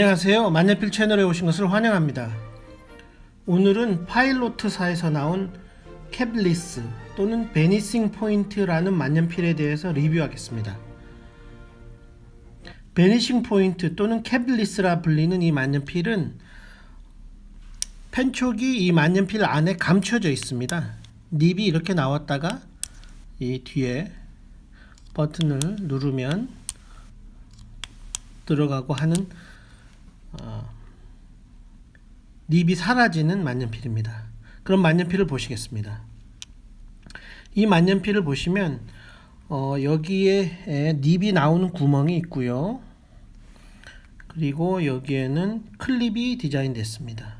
안녕하세요. 만년필 채널에 오신 것을 환영합니다. 오늘은 파일로트사에서 나온 캡리스 또는 베니싱 포인트라는 만년필에 대해서 리뷰하겠습니다. 베니싱 포인트 또는 캡리스라 불리는 이 만년필은 펜촉이 이 만년필 안에 감춰져 있습니다. 닙이 이렇게 나왔다가 이 뒤에 버튼을 누르면 들어가고 하는 어, 닙이 사라지는 만년필입니다. 그럼 만년필을 보시겠습니다. 이 만년필을 보시면 어, 여기에 에, 닙이 나오는 구멍이 있고요. 그리고 여기에는 클립이 디자인됐습니다.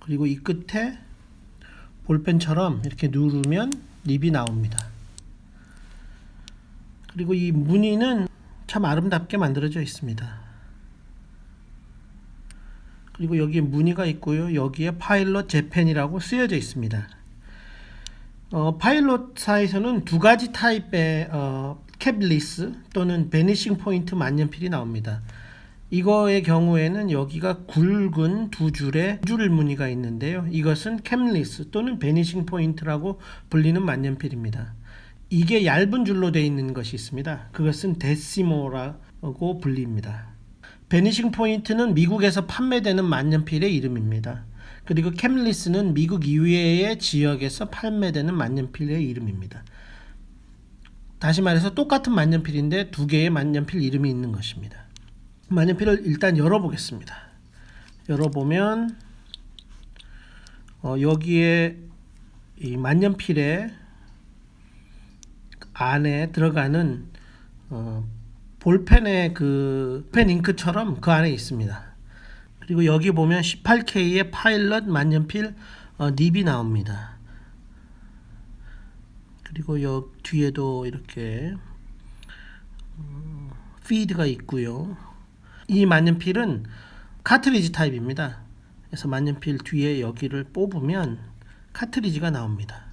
그리고 이 끝에 볼펜처럼 이렇게 누르면 닙이 나옵니다. 그리고 이 무늬는 참 아름답게 만들어져 있습니다. 그리고 여기에 무늬가 있고요. 여기에 파일럿 재팬이라고 쓰여져 있습니다. 어, 파일럿사에서는 두 가지 타입의 어, 캡리스 또는 베니싱 포인트 만년필이 나옵니다. 이거의 경우에는 여기가 굵은 두 줄의 줄 무늬가 있는데요. 이것은 캡리스 또는 베니싱 포인트라고 불리는 만년필입니다. 이게 얇은 줄로 되어 있는 것이 있습니다. 그것은 데시모라고 불립니다. 베니싱 포인트는 미국에서 판매되는 만년필의 이름입니다. 그리고 캠리스는 미국 이외의 지역에서 판매되는 만년필의 이름입니다. 다시 말해서 똑같은 만년필인데 두 개의 만년필 이름이 있는 것입니다. 만년필을 일단 열어보겠습니다. 열어보면 어, 여기에 이 만년필의 안에 들어가는 어, 볼펜의 그 펜 잉크처럼 그 안에 있습니다. 그리고 여기 보면 18K의 파일럿 만년필 어, 닙이 나옵니다. 그리고 여 뒤에도 이렇게 어, 피드가 있고요. 이 만년필은 카트리지 타입입니다. 그래서 만년필 뒤에 여기를 뽑으면 카트리지가 나옵니다.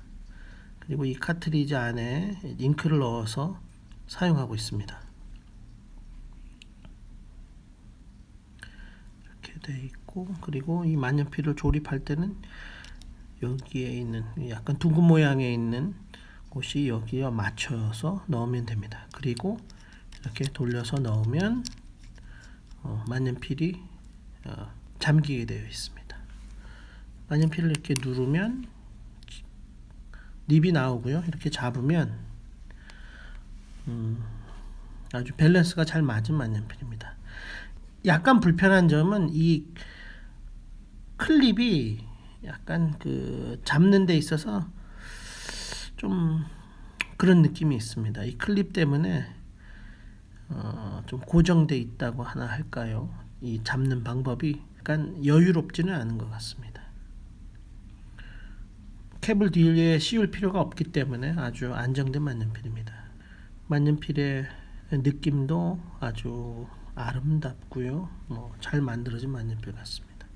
그리고 이 카트리지 안에 잉크를 넣어서 사용하고 있습니다. 돼 있고 그리고 이 만년필을 조립할 때는 여기에 있는 약간 둥근 모양에 있는 곳이 여기에 맞춰서 넣으면 됩니다. 그리고 이렇게 돌려서 넣으면 어, 만년필이 어, 잠기게 되어 있습니다. 만년필을 이렇게 누르면 립이 나오고요. 이렇게 잡으면 음, 아주 밸런스가 잘 맞은 만년필입니다. 약간 불편한 점은 이 클립이 약간 그 잡는 데 있어서 좀 그런 느낌이 있습니다. 이 클립 때문에 어, 좀 고정돼 있다고 하나 할까요? 이 잡는 방법이 약간 여유롭지는 않은 것 같습니다. 캡을 뒤에 씌울 필요가 없기 때문에 아주 안정된 만년필입니다. 만년필의 느낌도 아주 아름답고요. 뭐 잘 만들어진 만년필 같습니다.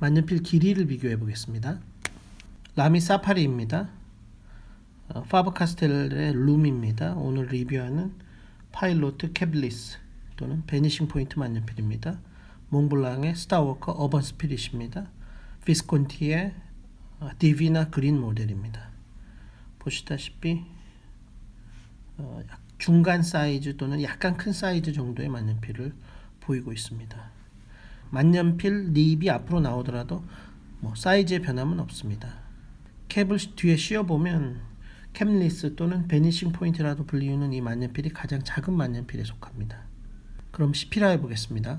만년필 길이를 비교해 보겠습니다. 라미 사파리입니다. 어, 파버 카스텔의 룸입니다. 오늘 리뷰하는 파일로트 캡리스 또는 베니싱 포인트 만년필입니다. 몽블랑의 스타워커 어번 스피릿입니다. 비스콘티의 어, 디비나 그린 모델입니다. 보시다시피 어, 중간 사이즈 또는 약간 큰 사이즈 정도의 만년필을 보이고 있습니다. 만년필 립이 앞으로 나오더라도 뭐 사이즈의 변함은 없습니다. 캡을 뒤에 씌워보면 캡리스 또는 베니싱 포인트라도 불리우는 이 만년필이 가장 작은 만년필에 속합니다. 그럼 시피라 해보겠습니다.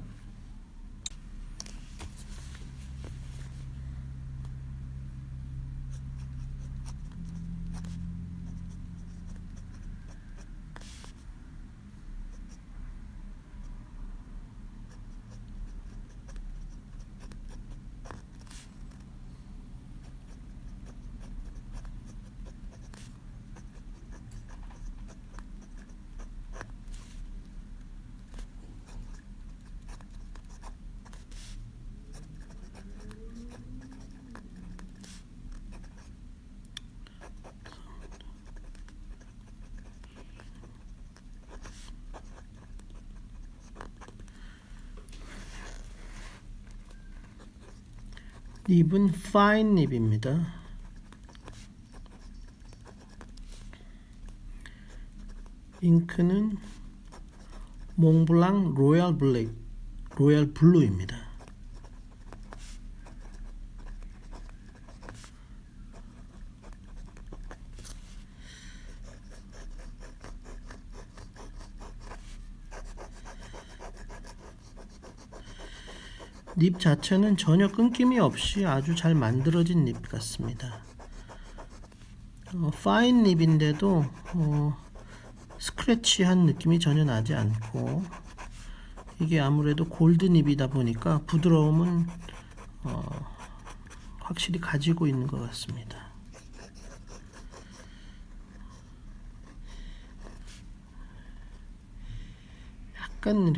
립은 파인 립입니다. 잉크는 몽블랑 로얄 블랙, 로얄 블루입니다. 립 자체는 전혀 끊김이 없이 아주 잘 만들어진 립 같습니다. 어, 파인 립인데도 어, 스크래치한 느낌이 전혀 나지 않고 이게 아무래도 골드 립이다 보니까 부드러움은 어, 확실히 가지고 있는 것 같습니다. 약간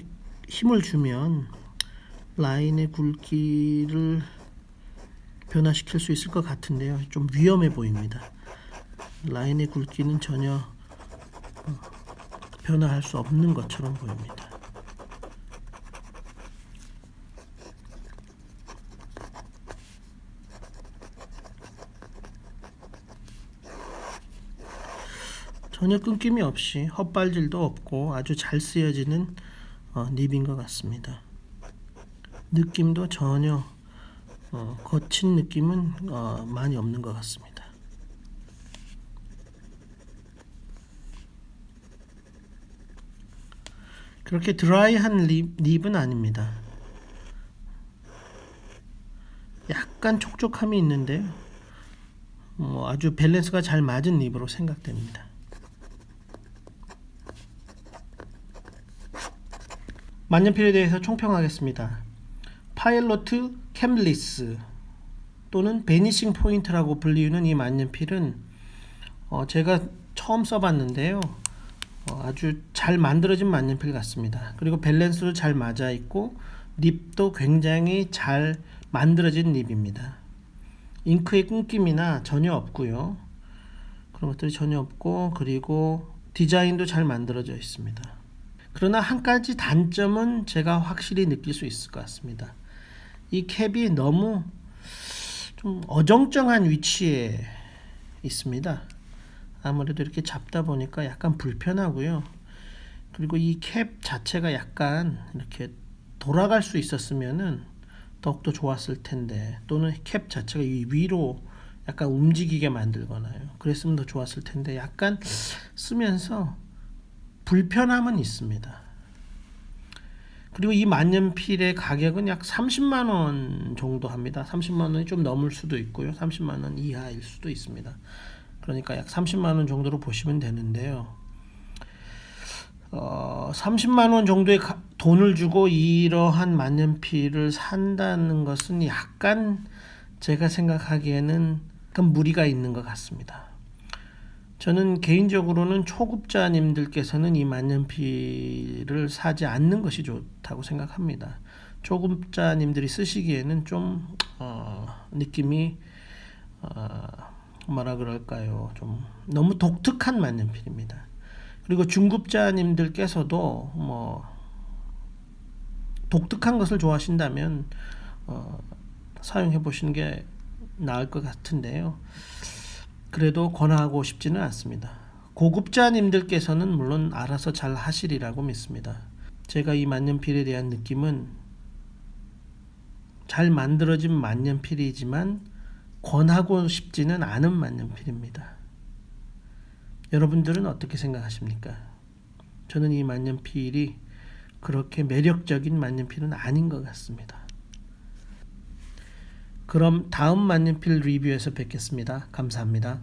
힘을 주면 라인의 굵기를 변화시킬 수 있을 것 같은데요. 좀 위험해 보입니다. 라인의 굵기는 전혀 어, 변화할 수 없는 것처럼 보입니다. 전혀 끊김이 없이 헛발질도 없고 아주 잘 쓰여지는 어, 립인 것 같습니다. 느낌도 전혀 어, 거친 느낌은 어, 많이 없는 것 같습니다. 그렇게 드라이한 립, 립은 아닙니다. 약간 촉촉함이 있는데요. 뭐 아주 밸런스가 잘 맞은 립으로 생각됩니다. 만년필에 대해서 총평하겠습니다. 파일로트 캠리스 또는 베니싱 포인트라고 불리우는 이 만년필은 어, 제가 처음 써봤는데요. 어, 아주 잘 만들어진 만년필 같습니다. 그리고 밸런스도 잘 맞아 있고 립도 굉장히 잘 만들어진 립입니다. 잉크의 끊김이나 전혀 없고요. 그런 것들이 전혀 없고 그리고 디자인도 잘 만들어져 있습니다. 그러나 한 가지 단점은 제가 확실히 느낄 수 있을 것 같습니다. 이 캡이 너무 좀 어정쩡한 위치에 있습니다. 아무래도 이렇게 잡다 보니까 약간 불편하고요. 그리고 이 캡 자체가 약간 이렇게 돌아갈 수 있었으면은 더욱더 좋았을 텐데 또는 캡 자체가 이 위로 약간 움직이게 만들거나요. 그랬으면 더 좋았을 텐데 약간 쓰면서 불편함은 있습니다. 그리고 이 만년필의 가격은 약 30만 원 정도 합니다. 30만 원이 좀 넘을 수도 있고요. 30만 원 이하일 수도 있습니다. 그러니까 약 30만 원 정도로 보시면 되는데요. 어, 30만 원 정도의 가, 돈을 주고 이러한 만년필을 산다는 것은 약간 제가 생각하기에는 약간 무리가 있는 것 같습니다. 저는 개인적으로는 초급자님들께서는 이 만년필을 사지 않는 것이 좋다고 생각합니다. 초급자님들이 쓰시기에는 좀 어, 느낌이 어, 뭐라 그럴까요? 좀 너무 독특한 만년필입니다. 그리고 중급자님들께서도 뭐 독특한 것을 좋아하신다면 어, 사용해 보시는 게 나을 것 같은데요. 그래도 권하고 싶지는 않습니다. 고급자님들께서는 물론 알아서 잘 하시리라고 믿습니다. 제가 이 만년필에 대한 느낌은 잘 만들어진 만년필이지만 권하고 싶지는 않은 만년필입니다. 여러분들은 어떻게 생각하십니까? 저는 이 만년필이 그렇게 매력적인 만년필은 아닌 것 같습니다. 그럼 다음 만년필 리뷰에서 뵙겠습니다. 감사합니다.